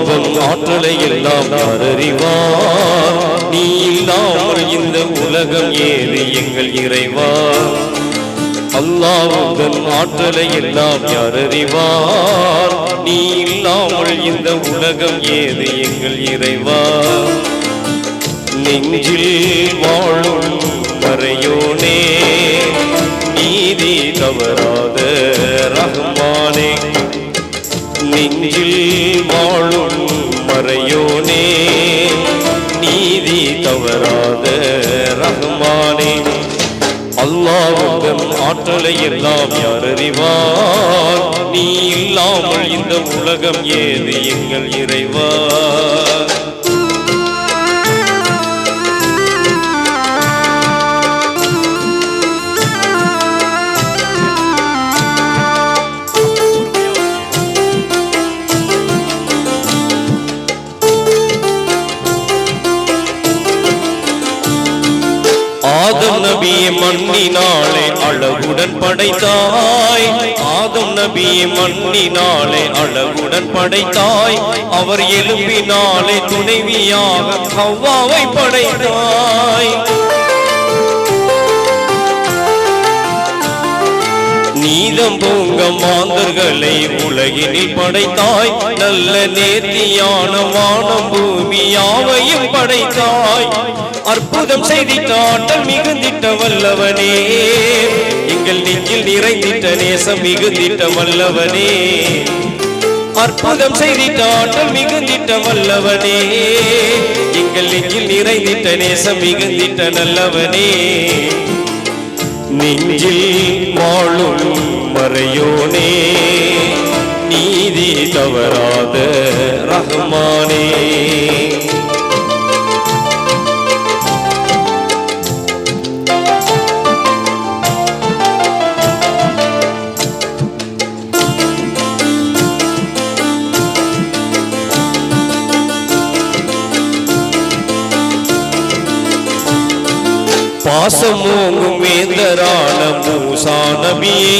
அவன் ஆற்றலை எல்லாம் அறிவார் நீ இல்லாமல் இந்த உலகம் ஏது எங்கள் இறைவா? அல்லாவுதன் ஆற்றலை எல்லாம் யார் அறிவார் நீ இல்லாமல் இந்த உலகம் ஏது எங்கள் இறைவா? நெஞ்சில் வாழும் மறையோனே நீதி தவறாத ரகம் நெஞ்சில் வாழும் மறையோனே நீதி தவறாத ரஹ்மானே அல்லாவுடன் ஆற்றலை எல்லாம் யார் அறிவார்? நீ இல்லாமல் இந்த உலகம் ஏது? எங்கள் இறைவார் நபியை மண்ணினாலே அழகுடன் படைத்தாய். ஆதம் நபியை மண்ணினாலே அழகுடன் படைத்தாய். அவர் எலும்பினாலே துணைவியாக ஹவ்வாவை படைத்தாய். நீதம் பூங்க மாந்தர்களை உலகினில் படைத்தாய். நல்ல நேர்த்தியான வானம் பூமி யாவையும் படைத்தாய். அற்புதம் செய்திட்ட ஆற்றல் மிகுந்திட்ட வல்லவனே. எங்கள் நெஞ்சில் நிறைந்திட்ட நேசம் மிகுந்திட்ட வல்லவனே. அற்புதம் செய்திட்ட ஆற்றல் மிகுந்திட்ட வல்லவனே. எங்கள் நெஞ்சில் நிறைந்திட்ட நேசம் மிகுந்திட்ட நல்லவனே. நெஞ்சில் வாழும் மறையோனே. நீதி தவறாத ரஹ்மானே. பாசமோங்கும் வேந்தரான மூசா நபியே.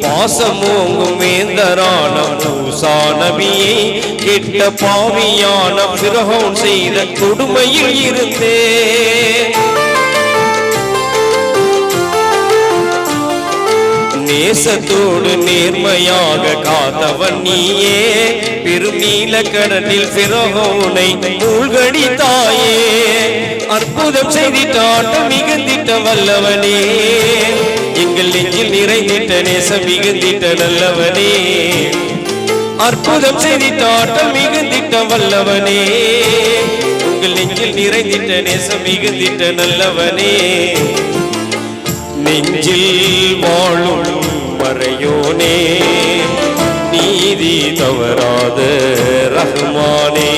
பாசமோங்கும் வேந்தரான மூசா நபியே. கெட்ட பாவியான பிரகம் செய்த கொடுமையில் இருந்தே. நேசத்தோடு நேர்மையாக காத்தவன் நீயே. பெருநீல கடலில் பிறகோனை மூழ்கடித்தாயே அற்புதம் செய்திட்டாட்ட மிகுந்திட்ட வல்லவனே. எங்கள் நெஞ்சில் நிறைந்திட்ட நேசம் மிகுந்திட்ட நல்லவனே. அற்புதம் செய்திட்டாட்டம் மிகுந்திட்ட வல்லவனே. உங்கள் நெஞ்சில் நிறைந்திட்ட நேசம் மிகுந்திட்ட நல்லவனே. நெஞ்சில் வாழும் மறையோனே. நீதி தவறாத ரஹ்மானே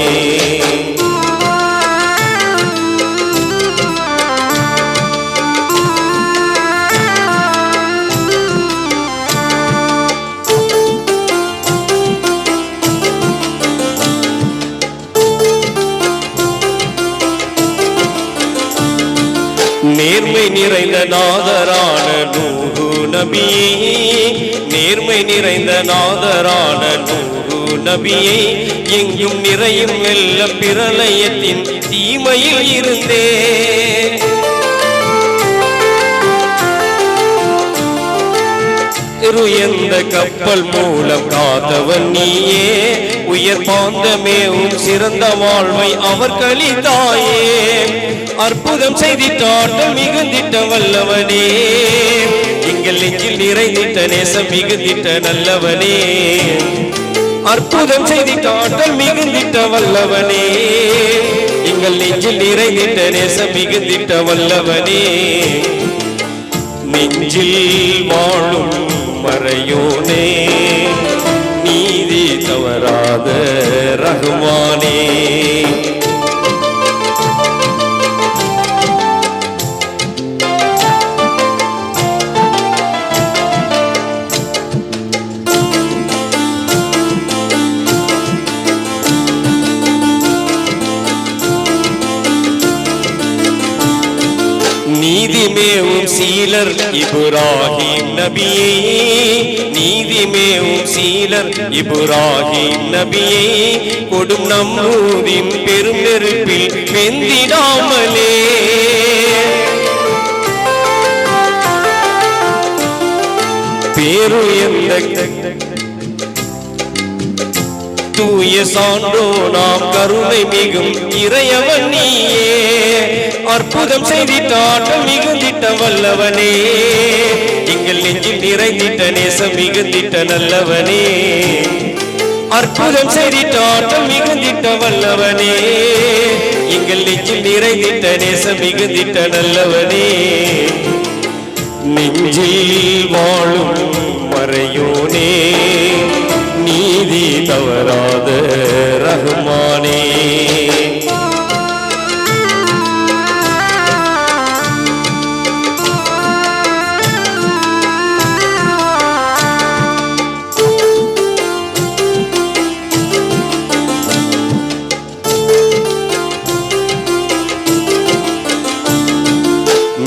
நிறைந்த நாதரான நூகு நபியே நேர்மை நிறைந்த நாதரான நூகு நபியே எங்கும் நிறையும் வெள்ள பிரளயத்தின் தீமையில் இருந்தே உயர்ந்த கப்பல் மூலம் காத்தவன் நீயே. உயர் பாந்தமேவும் சிறந்த வாழ்வை அவர் கழித்தாயே. அற்புதம் செய்திட்டாட்டம் மிகுந்திட்ட வல்லவனே. எங்கள் நெஞ்சில் நிறைந்திட்ட நேசம் மிகுந்திட்ட நல்லவனே. அற்புதம் செய்திட்டாட்டம் மிகுந்திட்ட வல்லவனே. எங்கள் நெஞ்சில் நிறைந்திட்ட நேசம் மிகுந்திட்ட வல்லவனே. நெஞ்சில் வாழும் மறையோனே நீதி தவறாத ரகுமானே. நீதிமேவும் சீலர் இபுராகி நபியே நீதிமேவும் சீலர் இப்ராஹிம் நபியை. கொடும் நம்மூரின் பெரும் நெருப்பில் வெந்திடாமலே. பேருயர்ந்த தூய சான்றோ நாம் கருணை மிகும் இறையவன் நீயே. அற்புதம் செய்திட்டாட்டம் மிகுந்திட்ட வல்லவனே. எங்கள் நெஞ்சில் நிறைந்திட்ட நேசம் மிகுந்திட்ட நல்லவனே. அற்புதம் செய்திட்டாட்டம் மிகுந்திட்ட வல்லவனே. எங்கள் நெஞ்சில் நிறைந்திட்ட நேசம் மிகுந்திட்ட நல்லவனே. நெஞ்சில் வாழும் மறையோனே. நீதி தவறாத ரகுமானே.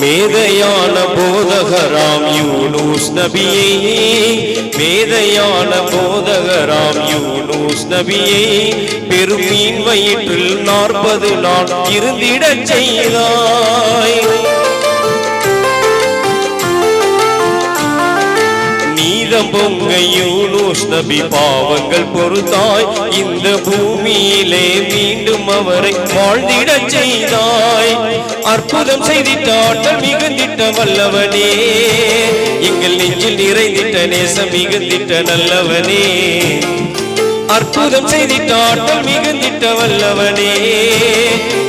மேதையான போதகராம் யூனூஸ் நபியே மேதையான போதகராம் யூனூஸ் நபியே பெருமீன் வயிற்றில் நாற்பது நாள் இருந்திடச் செய்தாய். நீதம் பொங்க யூனூஸ் நபி பாவங்கள் பொறுத்தாய். இந்த பூமியிலே மீண்டும் அவரை வாழ்ந்திடச் செய்தாய். அற்புதம் செய்திட்டாட்டம் மிகுந்திட்ட வல்லவனே. எங்கள் நெஞ்சில் நிறைந்திட்ட நேசம் மிகுந்திட்ட நல்லவனே. அற்புதம் செய்திட்டாட்டம் மிகுந்திட்ட வல்லவனே.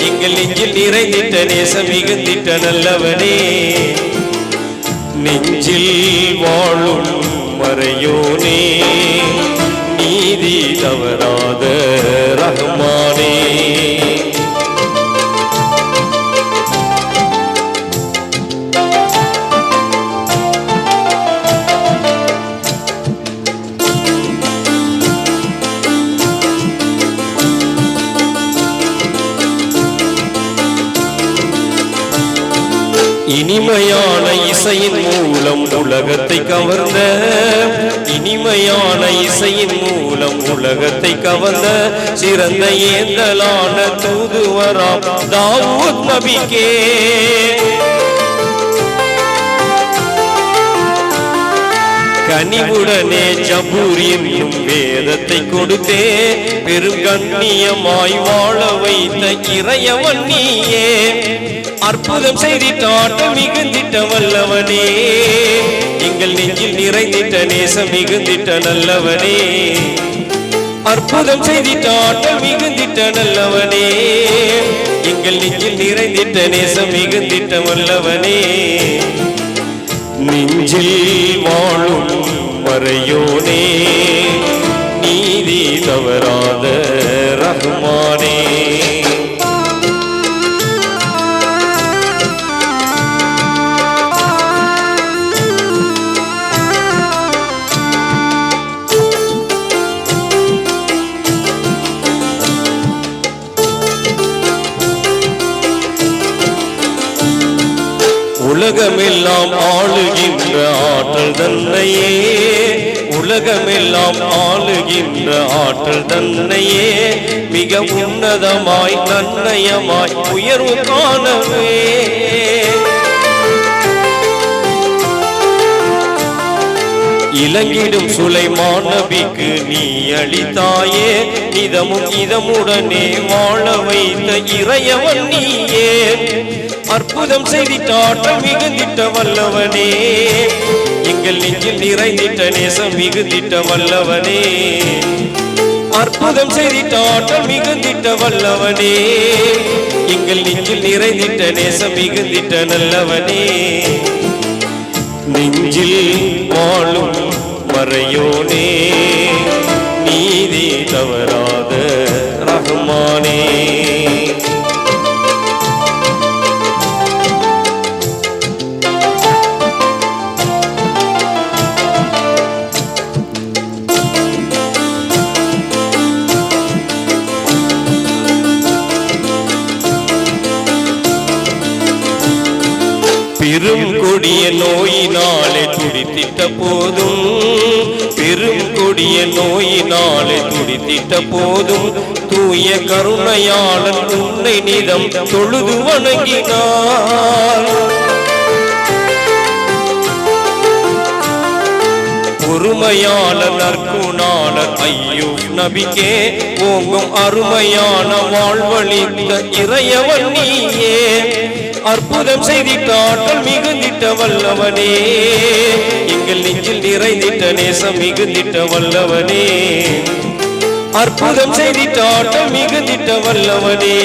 எங்கள் நெஞ்சில் நிறைந்திட்ட நேசம் மிகுந்திட்ட நல்லவனே. நெஞ்சில் வாழும் மறையோனே நீதி தவறாத ரஹ்மா மூலம் உலகத்தை கவர்ந்த இனிமையான இசையின் மூலம் உலகத்தை கவர்ந்த சிறந்த ஏந்தலான தூதுவராம் தாவூத் நபிக்கே. கனிவுடனே ஜபூர் என்னும் வேதத்தை கொடுத்தே பெரும் கண்ணியமாய் வாழ வைத்த இறையவன் நீயே. அற்புதம் செய்திட்டாட்ட மிகுந்திட்ட வல்லவனே. எங்கள் நெஞ்சில் நிறைந்திட்ட நேசம் மிகுந்திட்ட நல்லவனே. அற்புதம் செய்திட்டாட்ட மிகுந்திட்ட நல்லவனே. எங்கள் நெஞ்சில் நிறைந்திட்ட நேசம் மிகுந்திட்ட வல்லவனே. நெஞ்சில் வாழும் மறையோனே நீதி தவறாத ரகுமானே. உலகமெல்லாம் ஆளு ஆற்றல் தன்னையே உலகமெல்லாம் ஆளுகின்ற ஆற்றல் தன்னையே மிக உன்னதமாய் நன்னயமாய் உயர்வு காணவே. இலங்கிடும் சுலைமான் நபிக்கு நீ அளித்தாயே இதமும் இதமுடனே வாழ வைத்த இறையவன் நீயே. அற்புதம் செய்திட்டாட்டம் மிகுந்திட்ட வல்லவனே. எங்கள் நெஞ்சில் நிறைந்திட்ட நேசம் மிகுந்திட்ட வல்லவனே. அற்புதம் செய்திட்டாட்டம் மிகுந்திட்ட வல்லவனே. எங்கள் நெஞ்சில் நிறைந்திட்ட நேசம் மிகுந்திட்ட நல்லவனே. நெஞ்சில் வாழும் மறையோனே. நீதி தவறாத ரஹ்மானே பெரும் கொடிய நோயினாலே துடித்திட்ட போதும். பெரும் கொடிய நோயினாலே துடித்திட்ட போதும். தூய கருணையாளன் உன்னை நிதம் தொழுது வணங்கினார். பொறுமையான நற்குணான ஐயோ நபிக்கே ஓங்கும் அருமையான வாழ்வழித்த இறையவன் நீயே. அற்புதம் செய்திட்ட ஆற்றல் மிகுந்திட்ட வல்லவனே. எங்கள் நெஞ்சில் நிறைந்திட்ட நேசம் மிகுந்திட்ட வல்லவனே. அற்புதம் செய்திட்ட ஆற்றல் மிகுந்திட்ட வல்லவனே.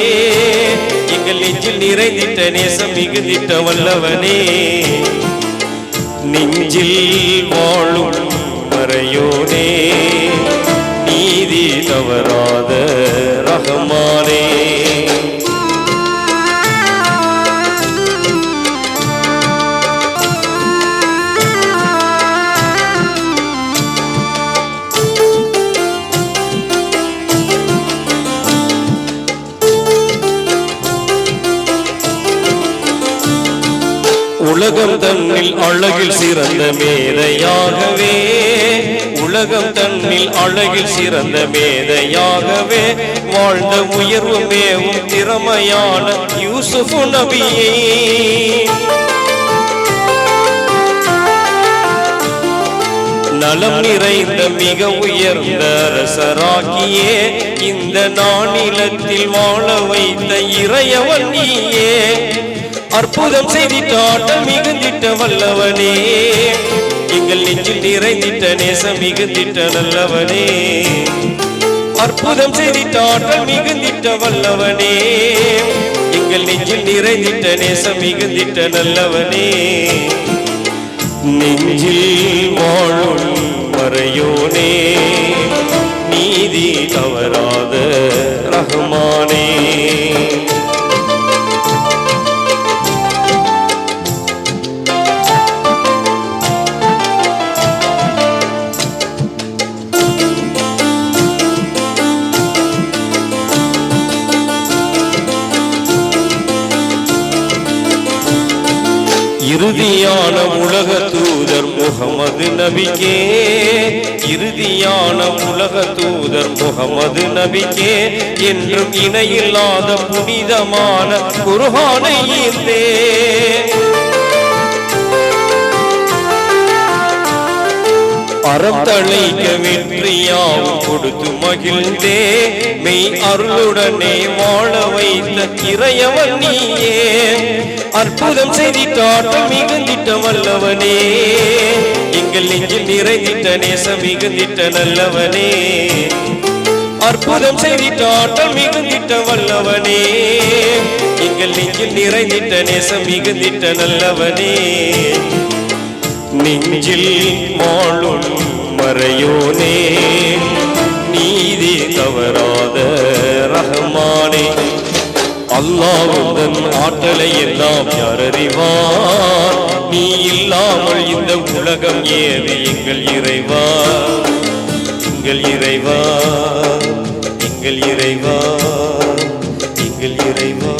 எங்கள் நெஞ்சில் நிறைந்திட்ட நேசம் மிகுந்திட்ட வல்லவனே. நெஞ்சில் வாழும் மறையோனே நீதி தவறாத ரகமானே. உலகம் தன்னில் அழகில் சிறந்த மேதையாகவே. உலகம் தன்னில் அழகில் சிறந்த மேதையாகவே. வாழ்ந்த உயர்வு மேவும் திறமையான யூசுஃபு நபியே. நலம் நிறைந்த மிக உயர்ந்த அரசராகியே. இந்த நானிலத்தில் வாழ வைத்த இறையவன் நீயே. அற்புதம் செய்திட்ட ஆட்டம் மிகுந்திட்ட வல்லவனே. எங்கள் நெஞ்சில் நிறைந்திட்ட நேசம் மிகுந்திட்ட நல்லவனே. அற்புதம் செய்திட்ட ஆட்டம் மிகுந்திட்ட வல்லவனே. எங்கள் நெஞ்சில் நிறைந்திட்ட நேசம் மிகுந்திட்ட நல்லவனே. நெஞ்சில் வாழும் மறையோனே முகமது நபிக்கே இறுதியான உலக தூதர் முகமது நபிக்கே என்றும் இணையில்லாத புனிதமான குருஹானை ஈர்த்தே. அறம் தழைக்க கொடுத்து மகிழ்ந்தே. மெய் அருளுடனே வாழ வைத்த இறையவன் நீயே. அற்புதம் செய்திட்டாட்ட மிகுந்திட்ட வல்லவனே. எங்கள் நெஞ்சில் நிறைந்திட்ட நேசம் மிகுந்திட்ட நல்லவனே. அற்புதம் செய்திட்டாட்ட மிகுந்திட்ட வல்லவனே. எங்கள் நெஞ்சில் நிறைந்திட்ட நேசம் மிகுந்திட்ட நல்லவனே. நெஞ்சில் மாளும் மறையோனே நீதி தவறாத ரஹ்மானே. அல்லாவுடன் ஆற்றலை எல்லாம் யாரறிவார்? நீ இல்லாமல் இந்த உலகம் ஏது? எங்கள் இறைவா எங்கள் இறைவா எங்கள் இறைவா எங்கள் இறைவா.